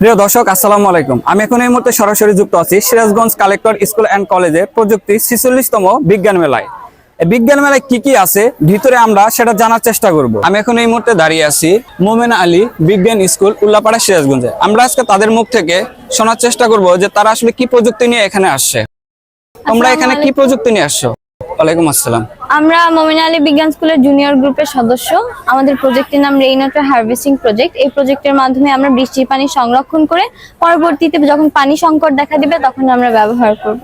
প্রিয় দর্শক আসসালামু আলাইকুম। আমি এখন এই মুহূর্তে সরাসরি যুক্ত আছি সিরাজগঞ্জ কালেক্টর স্কুল অ্যান্ড কলেজে প্রযুক্তি ছিচল্লিশতম বিজ্ঞান মেলায়। এই বিজ্ঞান মেলায় কি কি আছে ভিতরে আমরা সেটা জানার চেষ্টা করব। আমি এখন এই মুহূর্তে দাঁড়িয়ে আছি মোমেনা আলী বিজ্ঞান স্কুল উল্লাপাড়া সিরাজগঞ্জে। আমরা আজকে তাদের মুখ থেকে শোনার চেষ্টা করব যে তারা আসলে কি প্রযুক্তি নিয়ে এখানে আসছে। তোমরা এখানে কি প্রযুক্তি নিয়ে আসছো? ওয়ালাইকুম আসসালাম। আমরা মমিনা আলী বিজ্ঞান স্কুলের জুনিয়র গ্রুপের সদস্য। আমাদের প্রজেক্টের নাম রেইন ওয়াটার হারভেস্টিং প্রজেক্ট এই প্রজেক্টের মাধ্যমে আমরা বৃষ্টির পানি সংরক্ষণ করে পরবর্তীতে যখন পানি সংকট দেখা দিবে, তখন আমরা ব্যবহার করব।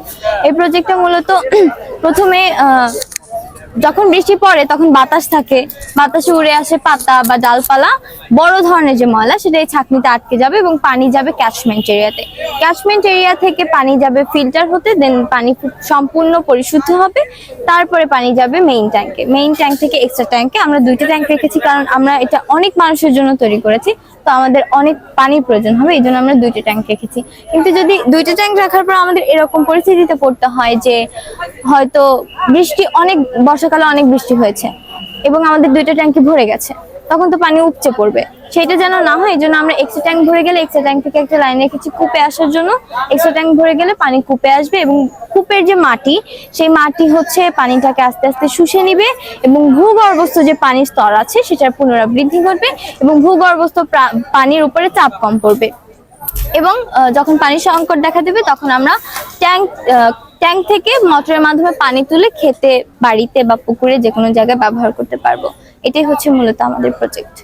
এই প্রজেক্টটা মূলত প্রথমে যখন বৃষ্টি পড়ে, তখন বাতাস থাকে। বাতাসে উড়ে আসে পাতা বা ডালপালা। বড় ধরনের যে ময়লা, সেটা এই ছাঁকনিতে আটকে যাবে এবং পানি যাবে ক্যাচমেন্ট এরিয়াতে ক্যাচমেন্ট এরিয়া থেকে পানি যাবে ফিল্টার হতে দেন পানি সম্পূর্ণ পরিশুদ্ধ হবে। তারপরে পানি যাবে মেইন ট্যাঙ্কে মেইন ট্যাঙ্ক থেকে এক্সট্রা ট্যাঙ্কে আমরা দুইটা ট্যাঙ্ক রেখেছি, কারণ আমরা এটা অনেক মানুষের জন্য তৈরি করেছি। তো আমাদের অনেক পানি প্রয়োজন হবে, এই জন্য আমরা দুইটা ট্যাঙ্ক রেখেছি। কিন্তু যদি দুইটা ট্যাঙ্ক রাখার পর আমাদের এরকম পরিস্থিতিতে পড়তে হয় যে হয়তো বৃষ্টি, অনেক বর্ষাকালে অনেক বৃষ্টি হয়েছে এবং আমাদের দুইটা ট্যাঙ্কি ভরে গেছে। তখন তো পানি উপচে পড়বে। সেটা যেন না হয়, এই জন্য আমরা এক্সট্রা ট্যাঙ্ক ভরে গেলে এক্সট্রা ট্যাঙ্ক থেকে একটা লাইন রেখেছি কূপে আসার জন্য এক্সট্রা ট্যাঙ্ক ভরে গেলে পানি কূপে আসবে এবং কূপের যে মাটি, সেই মাটি হচ্ছে পানিটাকে আস্তে আস্তে শুষে নিবে এবং ভূগর্ভস্থ যে পানির স্তর আছে, সেটার পুনরাবৃদ্ধি ঘটবে এবং ভূগর্ভস্থ পানির উপরে চাপ কম পড়বে। এবং যখন পানির সংকট দেখা দেবে, তখন আমরা ট্যাঙ্ক ট্যাঙ্ক থেকে মোটরের মাধ্যমে পানি তুলে খেতে, বাড়িতে বা পুকুরে যে কোনো জায়গায় ব্যবহার করতে পারব। এটাই হচ্ছে মূলত আমাদের প্রজেক্ট